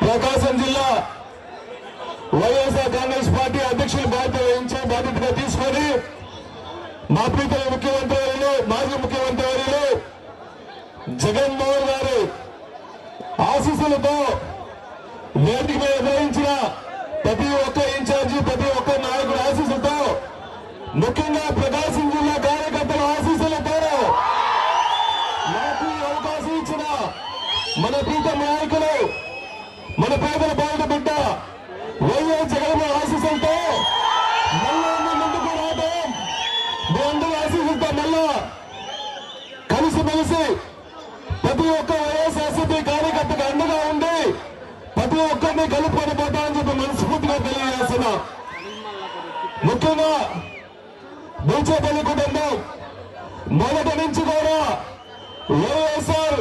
ప్రకాశం జిల్లా వైఎస్ఆర్ కాంగ్రెస్ పార్టీ అధ్యక్షులు బాధ్యత వహించే బాధ్యతగా తీసుకొని మా ప్రీతల ముఖ్యమంత్రి వారిలో మాజీ ముఖ్యమంత్రి వారిలో జగన్మోహన్ గారు ఆశీస్సులతో వేదిక మీద ప్రతి ఒక్క ఇన్ఛార్జి ప్రతి ఒక్క నాయకుడు ఆశీస్సులతో ముఖ్యంగా ప్రకాశం జిల్లా కార్యకర్తల ఆశీస్సులతో నాకు ఈ అవకాశం ఇచ్చిన మన ప్రీతం నాయకులు మన పేదల బాధ బిడ్డ వైఎస్ జగన్ ఆశీస్సులతో మళ్ళా ముందుకు రావడం మీ అందరూ ఆశీస్సులతో మళ్ళా కలిసిమెలిసి ప్రతి ఒక్క వైఎస్ఆర్సీపీ కార్యకర్తకు అండగా ఉండి ప్రతి ఒక్కరిని కలుపుకొని పోతామని చెప్పి మనస్ఫూర్తిగా తెలియజేస్తున్నా. ముఖ్యంగా బూచేపల్లి కుటుంబం మొదటి నుంచి కూడా వైఎస్ఆర్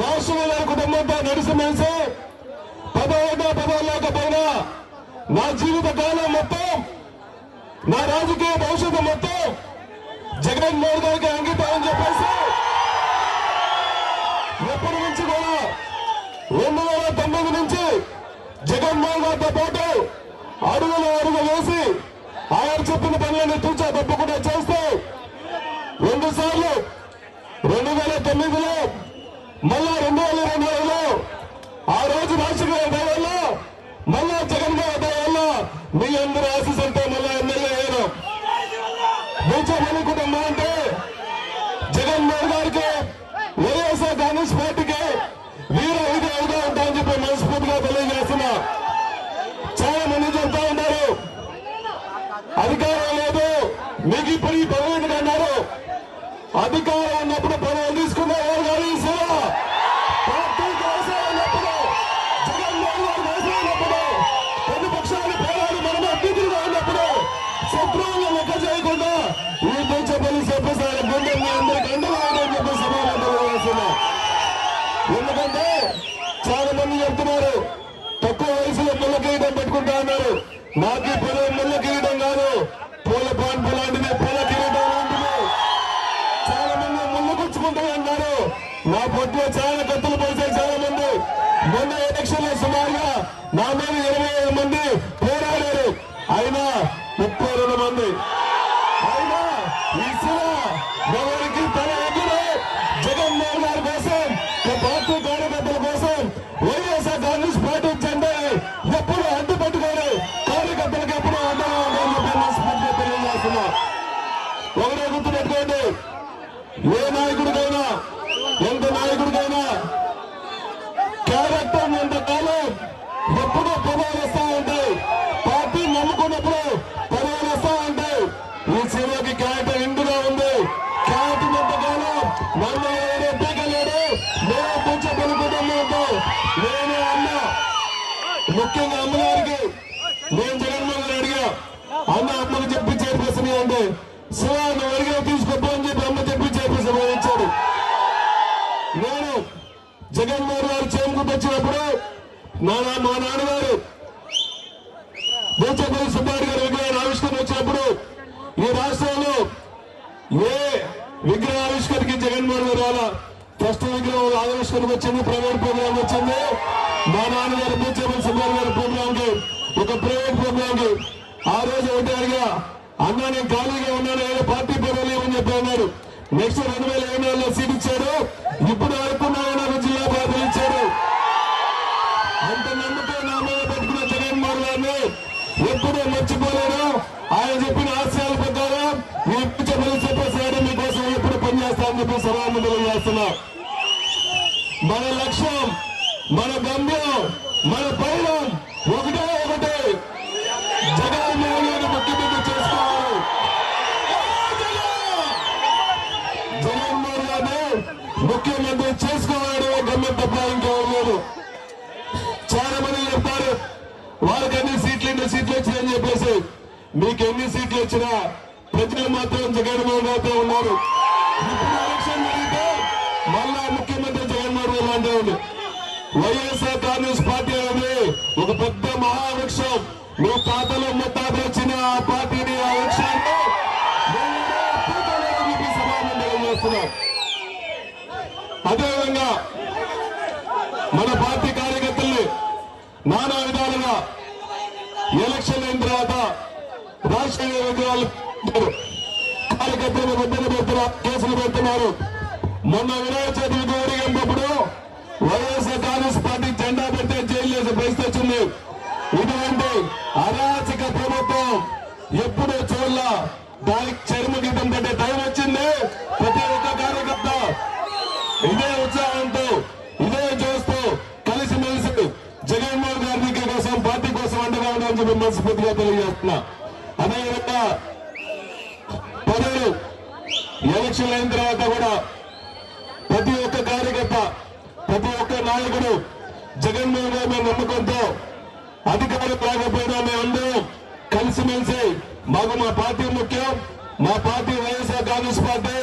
రాష్ట్రంలో కుటుంబంతో నడిచిమెలిసి పదవున్నా పదవి నా జీవిత కాలం మొత్తం నా రాజకీయ భవిష్యత్తు మొత్తం జగన్మోహన్ గారికి అంకితం అని చెప్పేసి ఎప్పటి నుంచి కూడా రెండు వేల తొమ్మిది నుంచి జగన్మోహన్ గారితో పాటు అడుగులు అడుగు వేసి ఆయన చెప్పిన పనులను తూచా తప్పకుండా చేస్తూ రెండు సార్లు రెండు వేల తొమ్మిదిలో మళ్ళా అధికారం ఉన్నప్పుడు పదవి తీసుకునేవారు కాదు ఈ సేవ పార్టీకి అవసరం ఉన్నప్పుడు జగన్మోహన్ గారికి అవసరం ఉన్నప్పుడు ప్రతిపక్షాలు పోరాడు మనం అతిథులుగా ఉన్నప్పుడు శత్రువులను లెక్క చేయకుండా ఈ బూచపల్లి చెప్పేసారి గుండె అందరికీ అండగా నా చాలా కత్తులు పోసాయి చాలా మంది. మొన్న ఎలక్షన్లో సుమారుగా నా మీద ఇరవై ఐదు మంది పోరాడారు. అయినా ముప్పై రెండు మంది. అయినా ఈ శివ ఎవరికి తల ఎదురు జగన్మోహన్ గారి కోసం పార్టీ కార్యకర్తల కోసం వైఎస్ఆర్ కాంగ్రెస్ పార్టీ జెండా ఎప్పుడు అడ్డు పెట్టుకోరు కార్యకర్తలకు ఎప్పుడు అండగా తెలియజేస్తున్నా. ఒకటే గుర్తు పెట్టుకోండి. ఏ నాయకుడు అన్న అమ్మకు చెప్పి చేర్పేసిన అంటే శివ నువ్వు అడిగా తీసుకోపో అని చెప్పి అమ్మ చెప్పి చేర్పేసి వహించాడు నేను జగన్మోహన్ గారు చేరుకుంటూ వచ్చినప్పుడు మా మా నాన్నగారు బూచపల్లి సుబ్బారెడ్డి గారి విగ్రహాన్ని ఆవిష్కరణ వచ్చినప్పుడు ఈ రాష్ట్రంలో ఏ విగ్రహ ఆవిష్కరణకి జగన్మోహన్ గారు రాలా? ఫస్ట్ విగ్రహం ఆవిష్కరణకు వచ్చింది ప్రైవేట్ ప్రోగ్రామ్ వచ్చింది. మా నాన్నగారు బూచపల్లి సుబ్బారెడ్డి గారి ప్రోగ్రామ్కి ఒక ప్రైవేట్ ప్రోగ్రామ్కి ఆ రోజు ఒకటి అడిగా అన్న నేను ఖాళీగా ఉన్నాను ఏదో పార్టీ పదవులు ఏమని చెప్పి అన్నారు. నెక్స్ట్ రెండు వేల ఇరవై నాలుగులో సీట్ ఇచ్చారు ఇప్పుడు వరకు నాకు జిల్లా బాధ్యత ఇచ్చారు అంత నమ్మకం నా మీద పెట్టుకున్న జగన్మోహన్ గారిని ఎప్పుడూ మర్చిపోలేను. ఆయన చెప్పిన ఆశయాల ప్రకారం చెప్పేసారి మీకోసం ఎప్పుడు పనిచేస్తామని చెప్పి సభాము చేస్తున్నా. మన లక్ష్యం మన గమ్యం మన పైనం ఎన్ని సీట్లు వచ్చినాయని చెప్పేసి మీకు ఎన్ని సీట్లు వచ్చినా ప్రజలు మాత్రం జగన్మోహన్ రావుతో ఉన్నారు. ఇప్పుడు ఎలక్షన్ జరిగితే మళ్ళా ముఖ్యమంత్రి జగన్మోహన్ రావు లాంటి ఉంది. వైఎస్ఆర్ కాంగ్రెస్ పార్టీ అనేది ఒక పెద్ద మహావృక్షం మీ తాతలు ముత్తాతలు వచ్చిన ఆ పార్టీని ఆ వృక్షాన్ని ఎవరూ పీకలేరని అదేవిధంగా మన పార్టీ కార్యకర్తల్ని నానా విధాలుగా ఎలక్షన్ అయిన తర్వాత రాష్ట్రీయ విగ్రహాలు కార్యకర్తలు ఇబ్బంది పెడుతున్నారు కేసులు పెడుతున్నారు. మొన్న వినాయక చవితి ఊరేగింపప్పుడు వైఎస్ఆర్ కాంగ్రెస్ పార్టీ జెండా పెడితే జైలు వేసే పరిస్థితి వచ్చింది. ఇటువంటి అరాచక ప్రభుత్వం ఎప్పుడూ చూడాల. దానికి చర్మ మనస్ఫూర్తిగా తెలియజేస్తున్నా. అదేవిధంగా పదవులు ఎలక్షన్లు అయిన తర్వాత కూడా ప్రతి ఒక్క కార్యకర్త ప్రతి ఒక్క నాయకుడు జగన్మోహన్ గారి మీద నమ్మకంతో అధికారం రాకపోయినా మేమందరం కలిసిమెలిసి మాకు మా పార్టీ ముఖ్యం మా పార్టీ వైఎస్ఆర్ కాంగ్రెస్ పార్టీ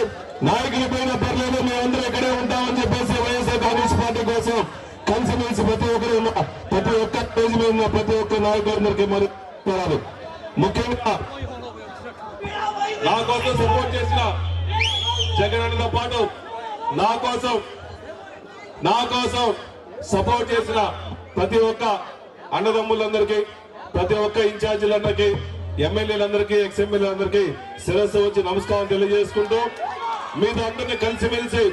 నాయకుల పైన పర్లేదు మేమందరం ఇక్కడే ఉంటామని చెప్పేసి వైఎస్ఆర్ కాంగ్రెస్ పార్టీ కోసం కలిసిమెలిసి ప్రతి ఒక్కరు ఉన్న ప్రతి ఒక్క పేజీ మీద ఉన్న ప్రతి ఒక్క నాయకులందరికీ మరి ముఖ్యంగా నా కోసం సపోర్ట్ చేసిన జగన్ పాటు నా కోసం నా కోసం సపోర్ట్ చేసిన ప్రతి ఒక్క అన్నదమ్ములందరికీ ప్రతి ఒక్క ఇన్ఛార్జీలందరికీ ఎమ్మెల్యేలందరికీ ఎక్స్ఎమ్మెల్యేలందరికీ శిరస్సు వచ్చి నమస్కారం తెలియజేసుకుంటూ మీరు అందరినీ కలిసిమెలిసి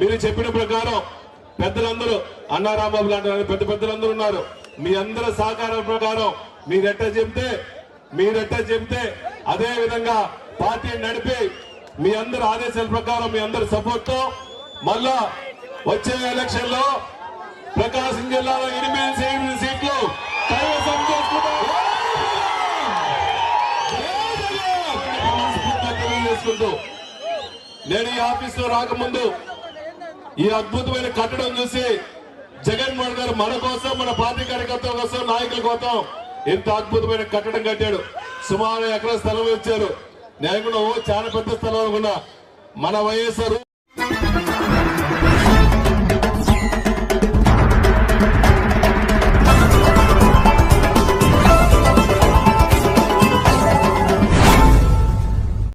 మీరు చెప్పిన ప్రకారం పెద్దలందరూ అన్నారాంబాబు లాంటి వాళ్ళు పెద్ద పెద్దలందరూ ఉన్నారు. మీ అందరి సహకారం ప్రకారం మీరెట్ట చెప్తే మీరెట్ట చెప్తే అదే విధంగా పార్టీ నడిపి మీ అందరి ఆదేశాల ప్రకారం మీ అందరి సపోర్ట్తో మళ్ళా వచ్చే ఎలక్షన్లో ప్రకాశం జిల్లాలో ఎనిమిది సీట్లు సీట్లు కైవసం నేను ఈ ఆఫీస్లో రాకముందు ఈ అద్భుతమైన కట్టడం చూసి జగన్మోహన్ గారు మన కోసం మన పార్టీ కార్యకర్తల కోసం నాయకుల కోసం ఇంత అద్భుతమైన కట్టడం కట్టాడు. సుమారు ఎకరా స్థలం ఇచ్చారు. నేను కూడా చాలా పెద్ద స్థలం అనుకున్నా. మన వైఎస్ఆర్